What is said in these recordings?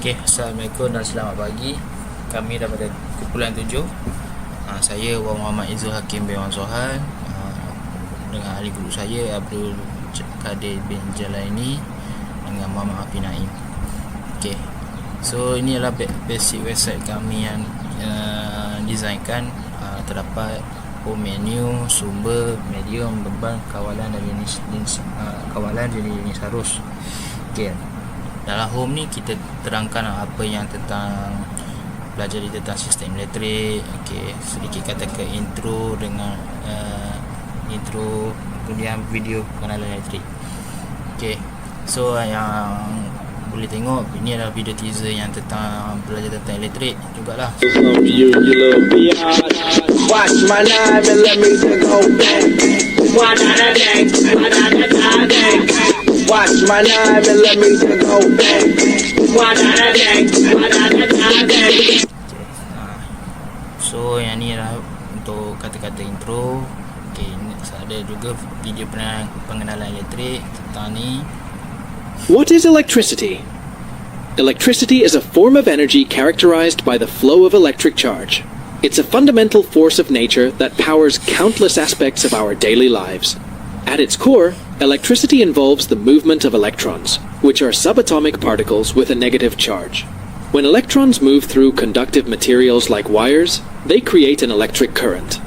Okey, Assalamualaikum dan selamat pagi. Kami daripada kumpulan tujuh. Uh, saya Wan Muhammad Izzul Hakim bin Wan Sohan uh, dengan ahli guru saya Abdul Kadir bin Jalaini dengan Muhammad Afi Naim. Okey. So ini adalah basic website kami yang uh, designkan uh, terdapat home menu, sumber, medium, beban, kawalan dan jenis, jenis uh, kawalan jenis, jenis harus. Okey dalam home ni kita terangkan apa yang tentang belajar tentang sistem elektrik. Okey sedikit kata ke intro dengan uh, intro kemudian video pengenalan elektrik. Okey so yang boleh tengok ini adalah video teaser yang tentang belajar tentang elektrik jugalah. Watch my and let me go back. Watch my life, Watch my life and let me go back. Watch my life, So yang ni adalah untuk kata-kata intro. Okay, ada juga video pengenalan elektrik tentang ni. What is electricity? Electricity is a form of energy characterized by the flow of electric charge. It's a fundamental force of nature that powers countless aspects of our daily lives. At its core, electricity involves the movement of electrons, which are subatomic particles with a negative charge. When electrons move through conductive materials like wires, they create an electric current.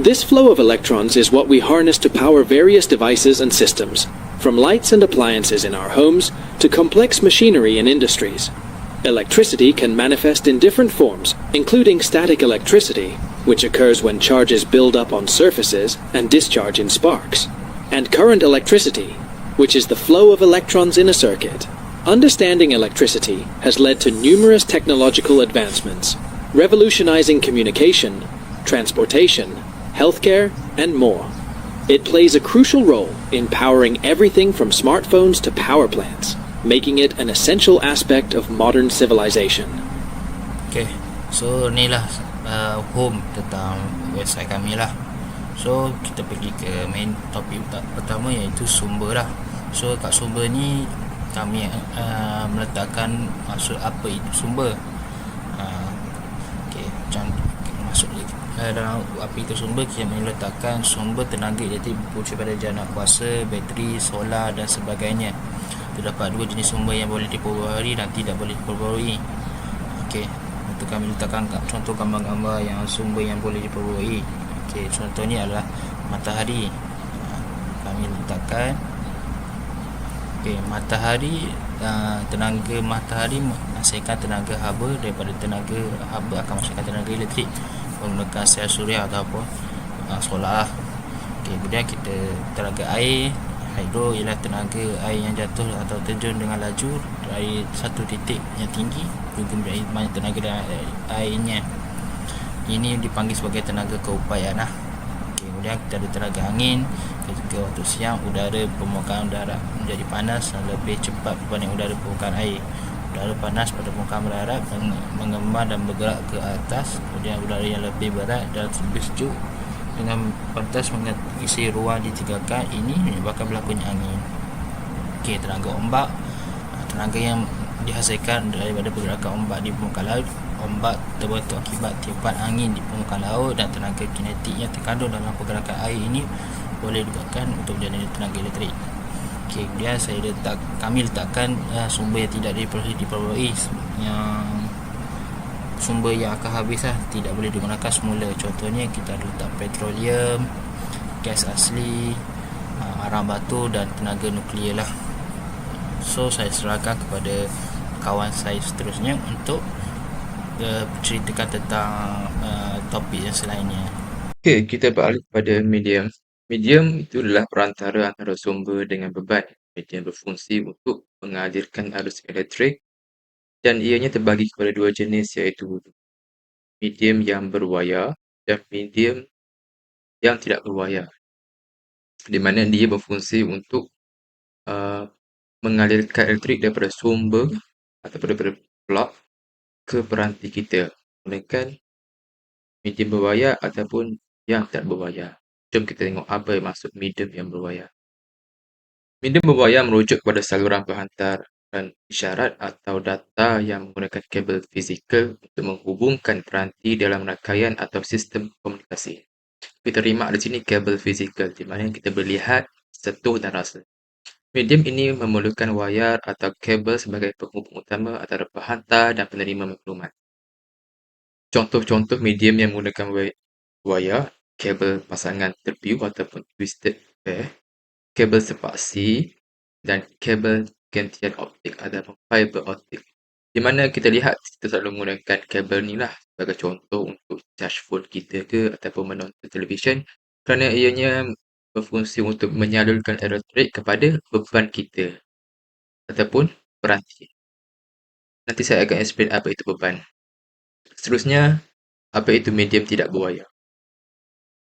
This flow of electrons is what we harness to power various devices and systems, from lights and appliances in our homes to complex machinery in industries. Electricity can manifest in different forms, including static electricity, which occurs when charges build up on surfaces and discharge in sparks, and current electricity, which is the flow of electrons in a circuit. Understanding electricity has led to numerous technological advancements, revolutionizing communication, transportation, healthcare, and more. It plays a crucial role in powering everything from smartphones to power plants making it an essential aspect of modern civilization. Okay, so ni lah uh, home tentang website kami lah. So kita pergi ke main topik pertama iaitu sumber lah. So kat sumber ni kami uh, meletakkan maksud apa itu sumber. Uh, okay, macam masuk uh, dalam apa itu sumber kita meletakkan sumber tenaga elektrik berpunca pada jana kuasa, bateri, solar dan sebagainya terdapat dua jenis sumber yang boleh diperbarui dan tidak boleh diperbarui Okey, untuk kami letakkan contoh gambar-gambar yang sumber yang boleh diperbarui Okey, contohnya adalah matahari. Kami letakkan. Okey, matahari uh, tenaga matahari menghasilkan tenaga haba daripada tenaga haba akan menghasilkan tenaga elektrik menggunakan sel suria atau apa uh, solar. Okey, kemudian kita tenaga air hydro ialah tenaga air yang jatuh atau terjun dengan laju dari satu titik yang tinggi juga banyak tenaga airnya ini dipanggil sebagai tenaga keupayaan lah. Okay, kemudian kita ada tenaga angin ketika waktu siang udara permukaan udara menjadi panas dan lebih cepat berbanding udara permukaan air. Udara panas pada permukaan mendarat mengembang dan bergerak ke atas. Kemudian udara yang lebih berat dan lebih sejuk dengan pantas mengisi ruang ditinggalkan ini menyebabkan berlakunya angin. Okey, tenaga ombak. Tenaga yang dihasilkan daripada pergerakan ombak di permukaan laut ombak terbentuk akibat tiupan angin di permukaan laut dan tenaga kinetik yang terkandung dalam pergerakan air ini boleh digunakan untuk menjadi tenaga elektrik. Okey, kemudian saya letak kami letakkan uh, sumber yang tidak diperlukan yang sumber yang akan habis lah tidak boleh digunakan semula. Contohnya kita ada letak petroleum gas asli uh, arang batu dan tenaga nuklear lah. So saya serahkan kepada kawan saya seterusnya untuk uh, ceritakan tentang uh, topik yang selainnya Okay, kita beralih kepada medium. Medium itu adalah perantara antara sumber dengan beban. Medium berfungsi untuk mengalirkan arus elektrik dan ianya terbagi kepada dua jenis iaitu medium yang berwayar dan medium yang tidak berwayar. Di mana dia berfungsi untuk uh, mengalirkan elektrik daripada sumber atau daripada plug ke peranti kita menggunakan medium berwayar ataupun yang tidak berwayar. Jom kita tengok apa yang maksud medium yang berwayar. Medium berwayar merujuk kepada saluran penghantar dan isyarat atau data yang menggunakan kabel fizikal untuk menghubungkan peranti dalam rangkaian atau sistem komunikasi. Kita terima di sini kabel fizikal di mana kita boleh lihat, sentuh dan rasa. Medium ini memerlukan wayar atau kabel sebagai penghubung utama antara penghantar dan penerima maklumat. Contoh-contoh medium yang menggunakan wayar, kabel pasangan terpiu ataupun twisted pair, kabel sepaksi dan kabel gantian optik ataupun fiber optik. Di mana kita lihat kita selalu menggunakan kabel ni lah sebagai contoh untuk charge phone kita ke ataupun menonton televisyen kerana ianya berfungsi untuk menyalurkan elektrik kepada beban kita ataupun peranti. Nanti saya akan explain apa itu beban. Seterusnya, apa itu medium tidak berwayar.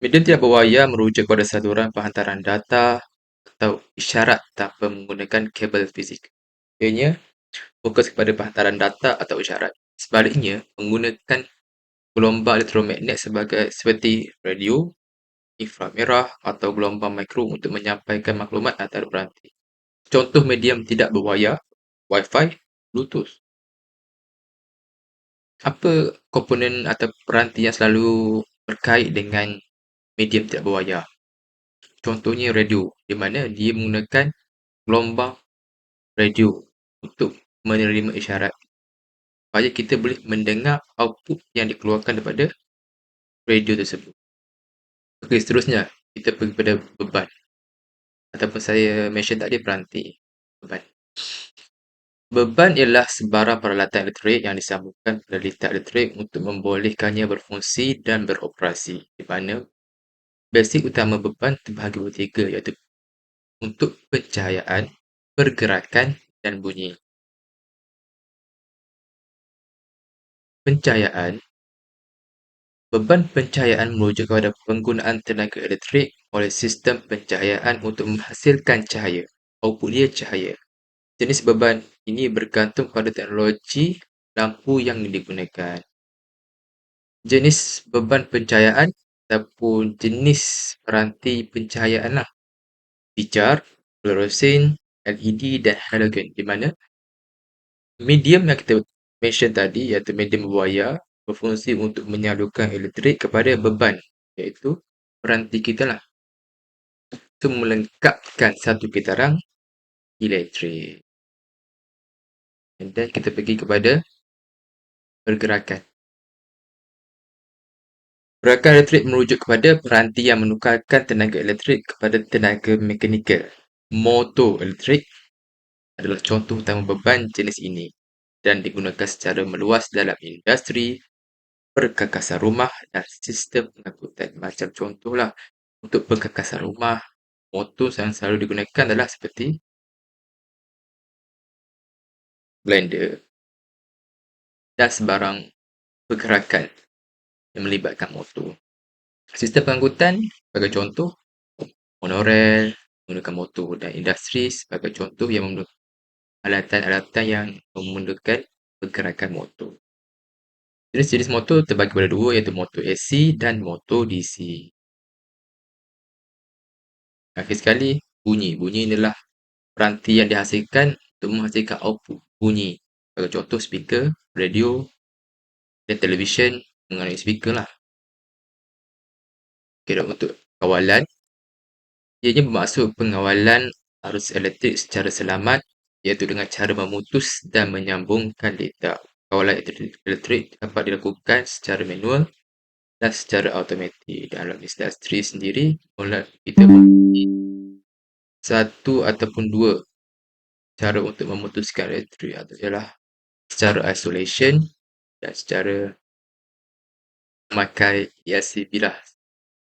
Medium tidak berwayar merujuk pada saluran penghantaran data atau isyarat tanpa menggunakan kabel fizik. Ianya fokus kepada penghantaran data atau isyarat. Sebaliknya, menggunakan gelombang elektromagnet sebagai seperti radio, inframerah atau gelombang mikro untuk menyampaikan maklumat antara peranti. Contoh medium tidak berwayar, Wi-Fi, Bluetooth. Apa komponen atau peranti yang selalu berkait dengan medium tidak berwayar? Contohnya radio, di mana dia menggunakan gelombang radio untuk menerima isyarat supaya kita boleh mendengar output yang dikeluarkan daripada radio tersebut. Okey, seterusnya kita pergi kepada beban. Ataupun saya mention tadi peranti. Beban. Beban ialah sebarang peralatan elektrik yang disambungkan pada litar elektrik untuk membolehkannya berfungsi dan beroperasi. Di mana basic utama beban terbahagi bertiga iaitu untuk pencahayaan, pergerakan dan bunyi. Pencahayaan Beban pencahayaan merujuk kepada penggunaan tenaga elektrik oleh sistem pencahayaan untuk menghasilkan cahaya. Output dia cahaya. Jenis beban ini bergantung pada teknologi lampu yang digunakan. Jenis beban pencahayaan ataupun jenis peranti pencahayaan lah. Pijar, fluoresin, LED dan halogen di mana medium yang kita mention tadi iaitu medium berwayar berfungsi untuk menyalurkan elektrik kepada beban iaitu peranti kita lah. Itu melengkapkan satu kitaran elektrik. And then kita pergi kepada pergerakan. Pergerakan elektrik merujuk kepada peranti yang menukarkan tenaga elektrik kepada tenaga mekanikal. Motor elektrik adalah contoh utama beban jenis ini dan digunakan secara meluas dalam industri, perkakasan rumah dan sistem pengangkutan. Macam contohlah untuk perkakasan rumah, motor yang selalu digunakan adalah seperti blender dan sebarang pergerakan yang melibatkan motor. Sistem pengangkutan sebagai contoh monorail menggunakan motor dan industri sebagai contoh yang menggunakan alatan-alatan yang memerlukan pergerakan motor. Jenis-jenis motor terbagi kepada dua iaitu motor AC dan motor DC. Akhir sekali, bunyi. Bunyi adalah peranti yang dihasilkan untuk menghasilkan output bunyi. Sebagai contoh speaker, radio dan televisyen mengenai speaker lah. Dan untuk kawalan, ianya bermaksud pengawalan arus elektrik secara selamat iaitu dengan cara memutus dan menyambungkan data kawalan elektrik dapat dilakukan secara manual dan secara automatik. Dalam industri sendiri, mula kita memiliki satu ataupun dua cara untuk memutuskan elektrik adalah secara isolation dan secara memakai ESCP lah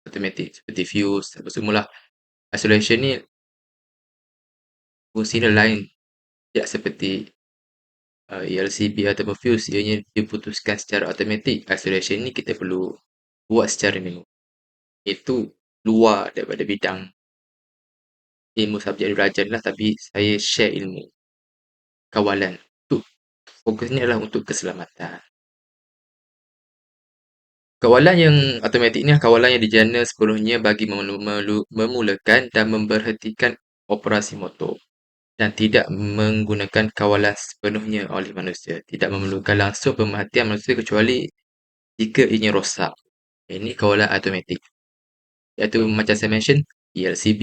automatic seperti fuse apa semua lah. Isolation ni fungsinya lain tidak seperti uh, ELCB ataupun fuse ianya diputuskan secara automatik isolation ni kita perlu buat secara manual. Itu luar daripada bidang ilmu subjek belajar lah tapi saya share ilmu kawalan. Untuk fokusnya adalah untuk keselamatan. Kawalan yang automatik ni kawalan yang dijana sepenuhnya bagi memulakan dan memberhentikan operasi motor dan tidak menggunakan kawalan sepenuhnya oleh manusia. Tidak memerlukan langsung pemerhatian manusia kecuali jika ianya rosak. Ini kawalan automatik. Iaitu macam saya mention, PLCB,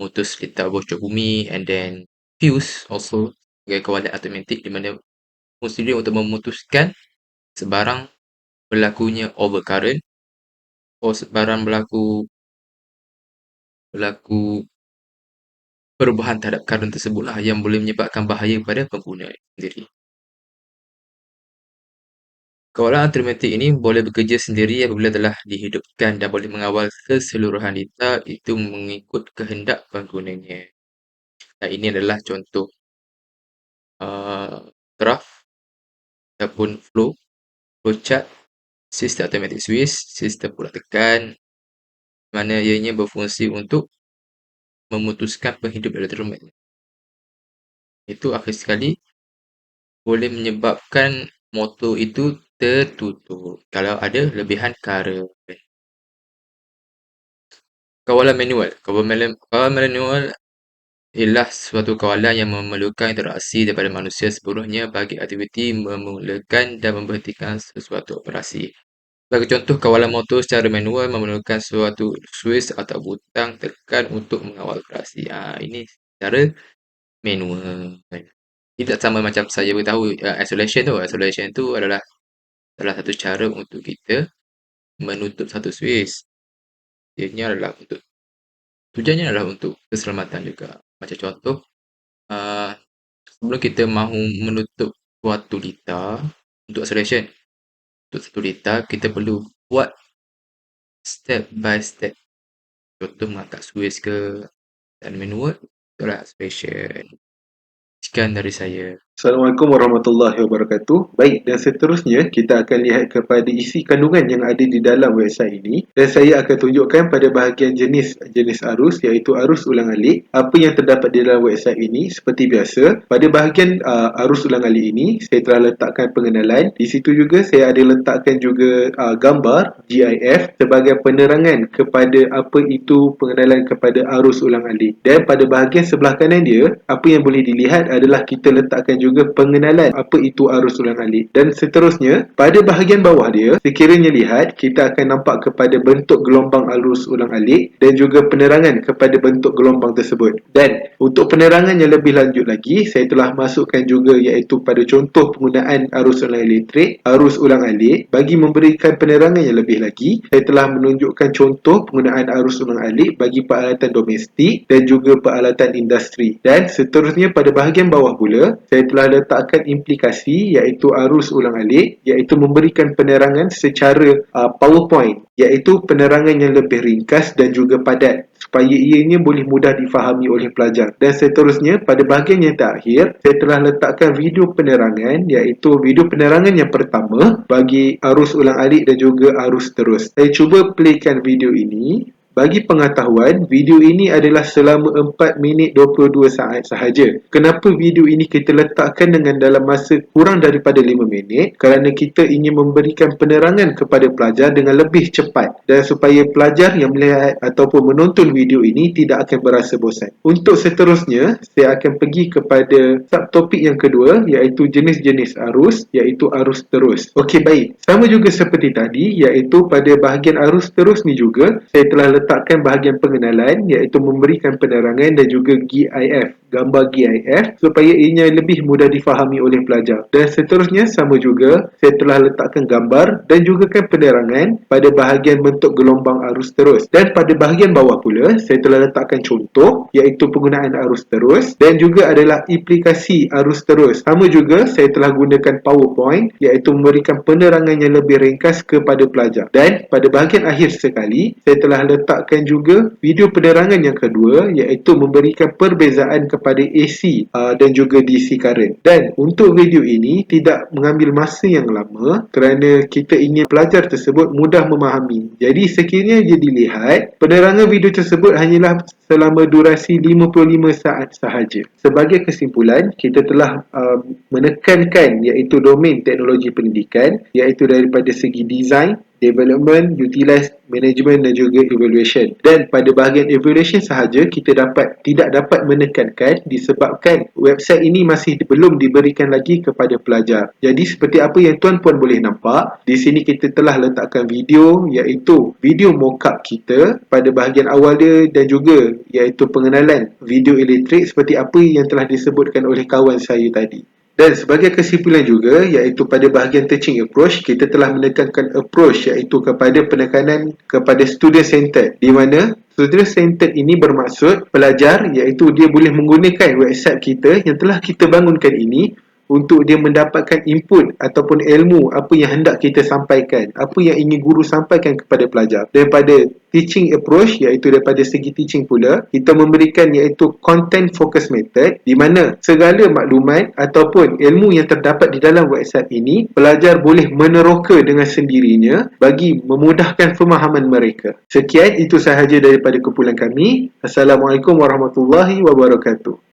motor selita bocor bumi and then fuse also sebagai kawalan automatik di mana fungsi untuk memutuskan sebarang berlakunya overcurrent atau sebarang berlaku berlaku perubahan terhadap current tersebutlah yang boleh menyebabkan bahaya kepada pengguna sendiri. Kawalan automatik ini boleh bekerja sendiri apabila telah dihidupkan dan boleh mengawal keseluruhan data itu mengikut kehendak penggunanya. Dan ini adalah contoh uh, graf ataupun flow, flow chart sistem automatic switch, sistem pula tekan mana ianya berfungsi untuk memutuskan penghidup elektromagnet. Itu akhir sekali boleh menyebabkan motor itu tertutup kalau ada lebihan current. Kawalan manual. Kawalan, kawalan manual ialah suatu kawalan yang memerlukan interaksi daripada manusia sepenuhnya bagi aktiviti memulakan dan memberhentikan sesuatu operasi. Sebagai contoh, kawalan motor secara manual memerlukan suatu switch atau butang tekan untuk mengawal operasi. Ha, ini secara manual. Tidak sama macam saya beritahu uh, isolation tu. Isolation tu adalah salah satu cara untuk kita menutup satu switch. Ianya adalah untuk tujuannya adalah untuk keselamatan juga. Macam contoh, uh, sebelum kita mahu menutup suatu lita untuk isolation, untuk satu lita, kita perlu buat step by step. Contoh mengangkat switch ke dan manual, itulah isolation. Sekian dari saya. Assalamualaikum warahmatullahi wabarakatuh. Baik, dan seterusnya kita akan lihat kepada isi kandungan yang ada di dalam website ini dan saya akan tunjukkan pada bahagian jenis jenis arus iaitu arus ulang-alik apa yang terdapat di dalam website ini seperti biasa. Pada bahagian uh, arus ulang-alik ini saya telah letakkan pengenalan. Di situ juga saya ada letakkan juga uh, gambar GIF sebagai penerangan kepada apa itu pengenalan kepada arus ulang-alik. Dan pada bahagian sebelah kanan dia, apa yang boleh dilihat adalah kita letakkan juga pengenalan apa itu arus ulang alik. Dan seterusnya pada bahagian bawah dia sekiranya lihat kita akan nampak kepada bentuk gelombang arus ulang alik dan juga penerangan kepada bentuk gelombang tersebut. Dan untuk penerangan yang lebih lanjut lagi saya telah masukkan juga iaitu pada contoh penggunaan arus ulang elektrik arus ulang alik. Bagi memberikan penerangan yang lebih lagi saya telah menunjukkan contoh penggunaan arus ulang alik bagi peralatan domestik dan juga peralatan industri. Dan seterusnya pada bahagian bawah pula saya telah telah letakkan implikasi iaitu arus ulang alik iaitu memberikan penerangan secara uh, PowerPoint iaitu penerangan yang lebih ringkas dan juga padat supaya ianya boleh mudah difahami oleh pelajar. Dan seterusnya pada bahagian yang terakhir saya telah letakkan video penerangan iaitu video penerangan yang pertama bagi arus ulang alik dan juga arus terus. Saya cuba playkan video ini bagi pengetahuan, video ini adalah selama 4 minit 22 saat sahaja. Kenapa video ini kita letakkan dengan dalam masa kurang daripada 5 minit? Kerana kita ingin memberikan penerangan kepada pelajar dengan lebih cepat dan supaya pelajar yang melihat ataupun menonton video ini tidak akan berasa bosan. Untuk seterusnya, saya akan pergi kepada subtopik yang kedua iaitu jenis-jenis arus iaitu arus terus. Okey baik, sama juga seperti tadi iaitu pada bahagian arus terus ni juga saya telah letakkan letakkan bahagian pengenalan iaitu memberikan penerangan dan juga GIF, gambar GIF supaya ianya lebih mudah difahami oleh pelajar. Dan seterusnya sama juga saya telah letakkan gambar dan juga kan penerangan pada bahagian bentuk gelombang arus terus. Dan pada bahagian bawah pula saya telah letakkan contoh iaitu penggunaan arus terus dan juga adalah implikasi arus terus. Sama juga saya telah gunakan PowerPoint iaitu memberikan penerangan yang lebih ringkas kepada pelajar. Dan pada bahagian akhir sekali saya telah letak letakkan juga video penerangan yang kedua iaitu memberikan perbezaan kepada AC uh, dan juga DC current. Dan untuk video ini tidak mengambil masa yang lama kerana kita ingin pelajar tersebut mudah memahami. Jadi sekiranya dia dilihat, penerangan video tersebut hanyalah selama durasi 55 saat sahaja. Sebagai kesimpulan, kita telah uh, menekankan iaitu domain teknologi pendidikan iaitu daripada segi design, development, utilize, management dan juga evaluation. Dan pada bahagian evaluation sahaja kita dapat tidak dapat menekankan disebabkan website ini masih belum diberikan lagi kepada pelajar. Jadi seperti apa yang tuan puan boleh nampak, di sini kita telah letakkan video iaitu video mockup kita pada bahagian awal dia dan juga iaitu pengenalan video elektrik seperti apa yang telah disebutkan oleh kawan saya tadi. Dan sebagai kesimpulan juga iaitu pada bahagian teaching approach kita telah menekankan approach iaitu kepada penekanan kepada student centered. Di mana student centered ini bermaksud pelajar iaitu dia boleh menggunakan website kita yang telah kita bangunkan ini untuk dia mendapatkan input ataupun ilmu apa yang hendak kita sampaikan apa yang ingin guru sampaikan kepada pelajar. Daripada teaching approach iaitu daripada segi teaching pula kita memberikan iaitu content focus method di mana segala maklumat ataupun ilmu yang terdapat di dalam website ini pelajar boleh meneroka dengan sendirinya bagi memudahkan pemahaman mereka. Sekian itu sahaja daripada kumpulan kami. Assalamualaikum warahmatullahi wabarakatuh